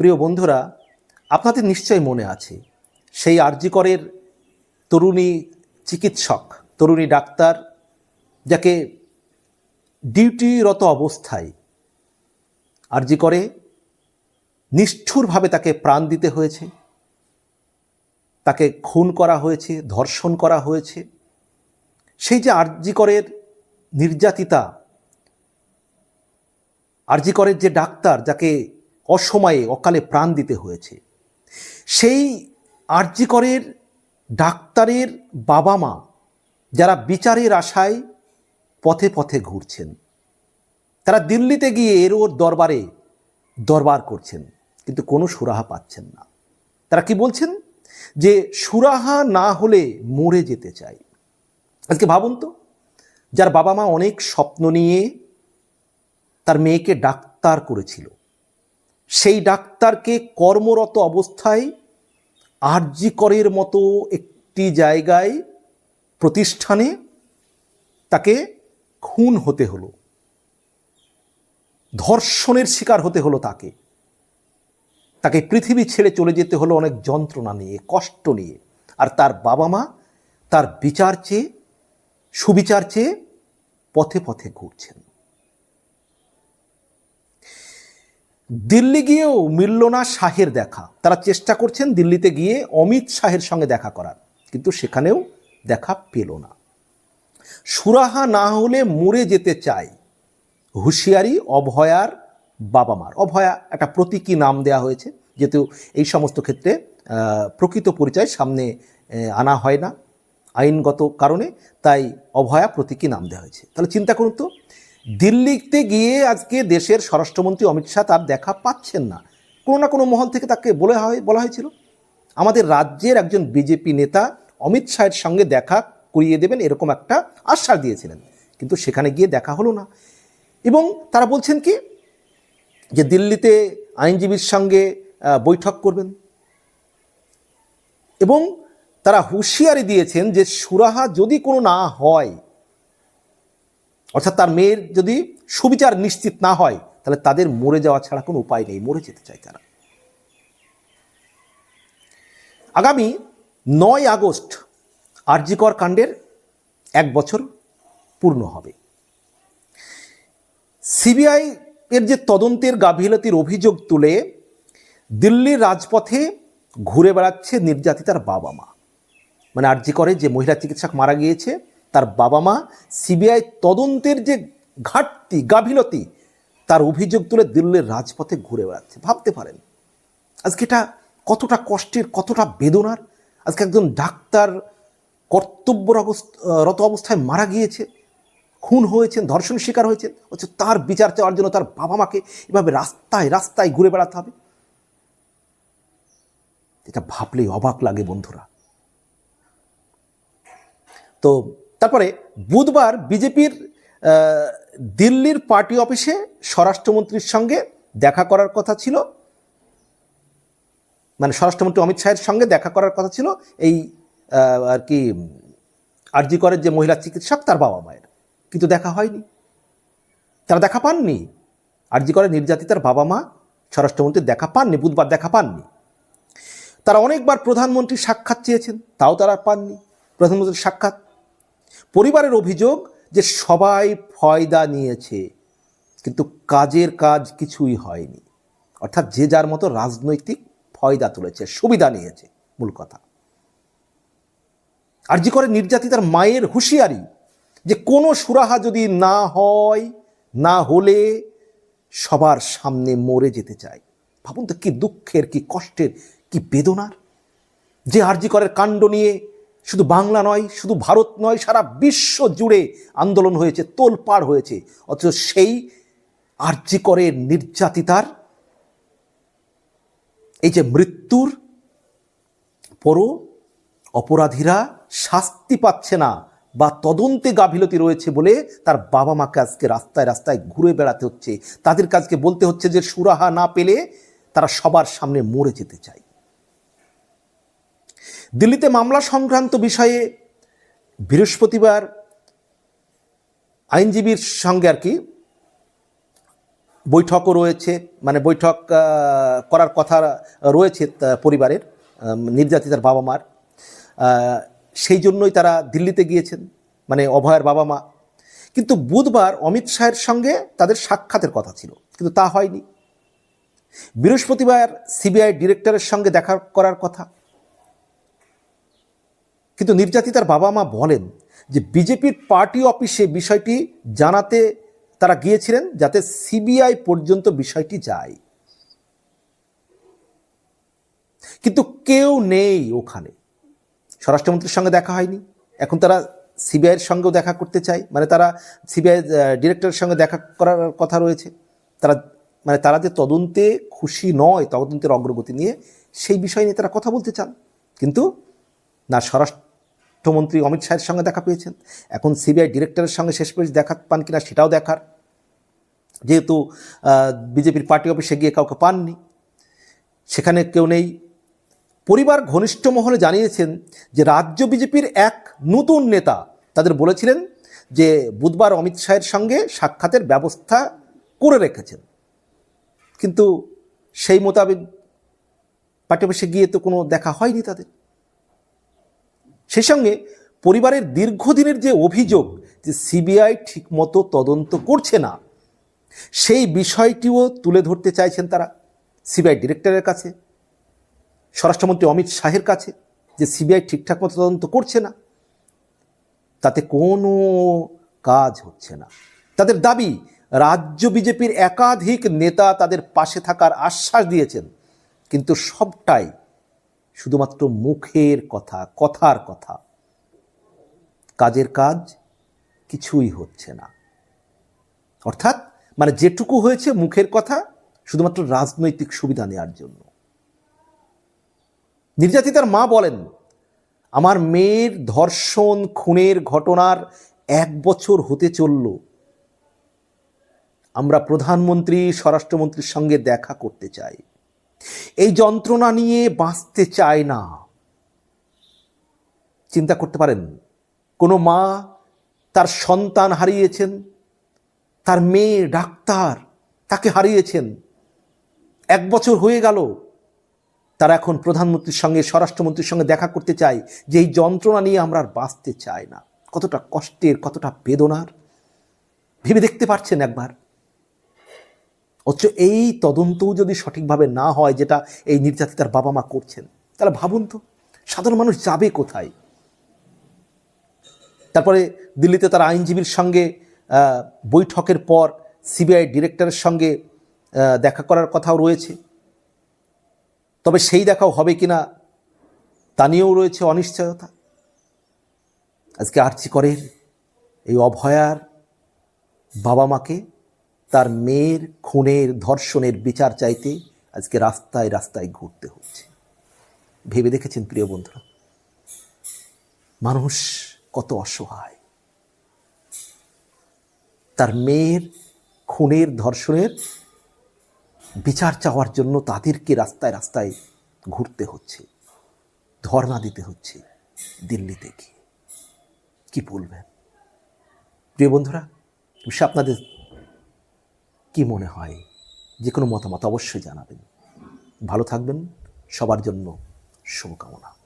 প্রিয় বন্ধুরা, আপনাদের নিশ্চয় মনে আছে, সেই আরজিকরের তরুণী চিকিৎসক, তরুণী ডাক্তার, যাকে ডিউটিরত অবস্থায় আরজি করে, নিষ্ঠুরভাবে তাকে প্রাণ দিতে হয়েছে, তাকে খুন করা হয়েছে, ধর্ষণ করা হয়েছে। সেই যে আরজিকরের নির্যাতিতা আরজিকরের যে ডাক্তার, যাকে অসময়ে, অকালে প্রাণ দিতে হয়েছে। সেই আরজিকরের ডাক্তারের বাবা মা যারা বিচারের আশায় পথে পথে ঘুরছেন, তারা দিল্লিতে গিয়ে এর ওর দরবারে দরবার করছেন, কিন্তু কোনো সুরাহা পাচ্ছেন না। তারা কি বলছেন? যে সুরাহা না হলে মরে যেতে চাই। আজকে ভাবুন তো, যার বাবা মা অনেক স্বপ্ন নিয়ে তার মেয়েকে ডাক্তার করেছিল সেই ডাক্তারকে কর্মরত অবস্থায় আরজি করের মতো একটি জায়গায়, প্রতিষ্ঠানে তাকে খুন হতে হলো। ধর্ষণের শিকার হতে হলো তাকে। তাকে পৃথিবী ছেড়ে চলে যেতে হলো অনেক যন্ত্রণা নিয়ে, কষ্ট নিয়ে। আর তার বাবা মা তার বিচার চেয়ে, সুবিচার চেয়ে পথে পথে ঘুরছেন। দিল্লি গিয়েও মিলল না শাহের দেখা। তারা চেষ্টা করছেন দিল্লিতে গিয়ে অমিত শাহের সঙ্গে দেখা করার, কিন্তু সেখানেও দেখা পেল না। সুরাহা না হলে মরে যেতে চাই হুঁশিয়ারি অভয়ার বাবা মার অভয়া একটা প্রতীকী নাম দেওয়া হয়েছে, যেহেতু এই সমস্ত ক্ষেত্রে প্রকৃত পরিচয় সামনে আনা হয় না। আইনগত কারণে তাই অভয়া প্রতীকী নাম দেওয়া হয়েছে। তাহলে চিন্তা করুন তো দিল্লিতে গিয়ে আজকে দেশের স্বরাষ্ট্রমন্ত্রী অমিত শাহ তার দেখা পাচ্ছেন না। কোনো না কোনো মহল থেকে তাকে বলে হয়, বলা হয়েছিল। আমাদের রাজ্যের একজন বিজেপি নেতা অমিত শাহের সঙ্গে দেখা করিয়ে দেবেন এরকম একটা আশ্বাস দিয়েছিলেন। কিন্তু সেখানে গিয়ে দেখা হলো না। এবং তারা বলছেন কি, যে দিল্লিতে আইনজীবীর সঙ্গে বৈঠক করবেন। এবং তারা হুঁশিয়ারি দিয়েছেন যে সুরাহা যদি কোনো না হয় অর্থাৎ তার মেয়ের যদি সুবিচার নিশ্চিত না হয়, তাহলে তাদের মরে যাওয়া ছাড়া কোনো উপায় নেই, মরে যেতে চায় তারা। আগামী নয় আগস্ট আরজিকর কাণ্ডের এক বছর পূর্ণ হবে। সিবিআই এর যে তদন্তের গাফিলতির অভিযোগ তুলে দিল্লির রাজপথে ঘুরে বেড়াচ্ছে নির্যাতিতার বাবা মা। মানে আরজি করে যে মহিলা চিকিৎসক মারা গিয়েছে তার বাবা মা সিবিআই তদন্তের যে ঘাটতি, গাফিলতি, তার অভিযোগ তুলে দিল্লির রাজপথে ঘুরে বেড়াচ্ছে। ভাবতে পারেন। আজকে এটা কতটা কষ্টের, কতটা বেদনার? আজকে একজন ডাক্তার কর্তব্যরত অবস্থায় মারা গিয়েছে, খুন হয়েছেন, ধর্ষণ শিকার হয়েছেন, অথচ তার বিচার চাওয়ার জন্য তার বাবা মাকে এভাবে রাস্তায় রাস্তায় ঘুরে বেড়াতে হবে। এটা ভাবলেই অবাক লাগে বন্ধুরা। তো তারপরে বুধবার বিজেপির দিল্লির পার্টি অফিসে স্বরাষ্ট্রমন্ত্রীর সঙ্গে দেখা করার কথা ছিল। মানে স্বরাষ্ট্রমন্ত্রী অমিত শাহের সঙ্গে দেখা করার কথা ছিল। এই আর কি, আরজি করের যে মহিলা চিকিৎসক, তার বাবা মায়ের। কিন্তু দেখা হয়নি। তারা দেখা পাননি। আরজি করে নির্যাতিতার বাবা মা, স্বরাষ্ট্রমন্ত্রীর দেখা পাননি, বুধবার দেখা পাননি। তারা অনেকবার প্রধানমন্ত্রীর সাক্ষাৎ চেয়েছেন, তাও তারা পাননি। প্রধানমন্ত্রীর সাক্ষাৎ পরিবারের অভিযোগ যে সবাই ফয়দা নিয়েছে, কিন্তু কাজের কাজ কিছুই হয়নি। অর্থাৎ যে যার মতো রাজনৈতিক ফয়দা তুলেছে, সুবিধা নিয়েছে, মূল কথা। আরজি করে নির্যাতিতার মায়ের হুঁশিয়ারি যে কোনো সুরাহা যদি না হয়, না হলে সবার সামনে মরে যেতে চায়। ভাবুন তো কি দুঃখের, কি কষ্টের, কি বেদনার। যে আরজি করের কাণ্ড নিয়ে শুধু বাংলা নয়, শুধু ভারত নয়, সারা বিশ্ব জুড়ে আন্দোলন হয়েছে, তোলপাড় হয়েছে। অথচ সেই আরজি করের নির্যাতিতার এই যে মৃত্যুর পরও অপরাধীরা শাস্তি পাচ্ছে না বা তদন্তে গাফিলতি রয়েছে বলে তার বাবা মাকে আজকে রাস্তায় রাস্তায় ঘুরে বেড়াতে হচ্ছে। তাদের কাজকে বলতে হচ্ছে যে সুরাহা না পেলে তারা সবার সামনে মরে যেতে চায়। দিল্লিতে মামলা সংক্রান্ত বিষয়ে বৃহস্পতিবার আইনজীবীর সঙ্গে আর কি বৈঠকও রয়েছে মানে বৈঠক করার কথা রয়েছে পরিবারের নির্যাতিতার বাবা মার। সেই জন্যই তারা দিল্লিতে গিয়েছেন মানে অভয়ের বাবা মা। কিন্তু বুধবার অমিত শাহের সঙ্গে তাদের সাক্ষাতের কথা ছিল, কিন্তু তা হয়নি। বৃহস্পতিবার সিবিআই ডিরেক্টরের সঙ্গে দেখা করার কথা কিন্তু নির্যাতিতার বাবা মা বলেন যে বিজেপির পার্টি অফিসে বিষয়টি জানাতে তারা গিয়েছিলেন যাতে সিবিআই পর্যন্ত বিষয়টি যায়। কিন্তু কেউ নেই ওখানে। স্বরাষ্ট্রমন্ত্রীর সঙ্গে দেখা হয়নি। এখন তারা সিবিআইয়ের সঙ্গেও দেখা করতে চায়। মানে তারা সিবিআই ডিরেক্টরের সঙ্গে দেখা করার কথা রয়েছে। তারা মানে তারা যে তদন্তে খুশি নয়, তদন্তের অগ্রগতি নিয়ে, সেই বিষয় নিয়ে তারা কথা বলতে চান। কিন্তু না স্বরাষ্ট্রমন্ত্রী অমিত শাহের সঙ্গে দেখা পেয়েছেন। এখন সিবিআই ডিরেক্টরের সঙ্গে শেষ পর্যন্ত দেখা পান কিনা সেটাও দেখার। যেহেতু বিজেপির পার্টি অফিসে গিয়ে কাউকে পাননি। সেখানে কেউ নেই। পরিবার ঘনিষ্ঠ মহলে জানিয়েছেন যে রাজ্য বিজেপির এক নতুন নেতা তাদের বলেছিলেন যে বুধবার অমিত শাহের সঙ্গে সাক্ষাতের ব্যবস্থা করে রেখেছেন। কিন্তু সেই মোতাবেক পার্টি অফিসে গিয়ে তো কোনো দেখা হয়নি তাদের। সেই সঙ্গে পরিবারের দীর্ঘদিনের যে অভিযোগ যে সিবিআই ঠিকমতো তদন্ত করছে না, সেই বিষয়টিও তুলে ধরতে চাইছেন তারা সিবিআই ডিরেক্টরের কাছে, স্বরাষ্ট্রমন্ত্রী অমিত শাহের কাছে, যে সিবিআই ঠিকঠাক মতো তদন্ত করছে না। তাতে কোনো কাজ হচ্ছে না। তাদের দাবি, রাজ্য বিজেপির একাধিক নেতা তাদের পাশে থাকার আশ্বাস দিয়েছেন, কিন্তু সবটাই শুধুমাত্র মুখের কথা, কথার কথা। কাজের কাজ কিছুই হচ্ছে না। অর্থাৎ মানে যেটুকু হয়েছে মুখের কথা, শুধুমাত্র রাজনৈতিক সুবিধা নেওয়ার জন্য। নির্যাতিতার মা বলেন, আমার মেয়ের ধর্ষণ, খুনের ঘটনার এক বছর হতে চলল। আমরা প্রধানমন্ত্রী, স্বরাষ্ট্রমন্ত্রীর সঙ্গে দেখা করতে চাই। এই যন্ত্রণা নিয়ে বাঁচতে চায় না। চিন্তা করতে পারেন, কোনো মা তার সন্তান হারিয়েছেন, তার মেয়ে ডাক্তার তাকে হারিয়েছেন, এক বছর হয়ে গেল, তারা এখন প্রধানমন্ত্রীর সঙ্গে, স্বরাষ্ট্রমন্ত্রীর সঙ্গে দেখা করতে চায় যে এই যন্ত্রণা নিয়ে আমরা আর বাঁচতে চাই না। কতটা কষ্টের, কতটা বেদনার। ভেবে দেখতে পারছেন একবার। অথচ এই তদন্তও যদি সঠিকভাবে না হয়, যেটা এই নির্যাতিতার বাবা মা করছেন, তাহলে ভাবুন তো, সাধারণ মানুষ যাবে কোথায়? তারপরে দিল্লিতে তার আইনজীবীর সঙ্গে বৈঠকের পর সিবিআই ডিরেক্টরের সঙ্গে দেখা করার কথাও রয়েছে। তবে সেই দেখাও হবে কিনা, তা নিয়েও রয়েছে অনিশ্চয়তা। আজকে আর্চি করের এই অভয়ার বাবা মাকে। তার মেয়ের, খুনের, ধর্ষণের বিচার চাইতে আজকে রাস্তায় রাস্তায় ঘুরতে হচ্ছে। ভেবে দেখেছেন প্রিয় বন্ধুরা? মানুষ কত অসহায়। তার মেয়ের, খুনের, ধর্ষণের বিচার চাওয়ার জন্য তাদেরকে রাস্তায় রাস্তায় ঘুরতে হচ্ছে, ধর্ণা দিতে হচ্ছে দিল্লিতে গিয়ে কি বলবেন? প্রিয় বন্ধুরা বিষয়ে আপনাদের কি মনে হয়? যে কোনো মতামত অবশ্যই জানাবেন। ভালো থাকবেন। সবার জন্য শুভকামনা।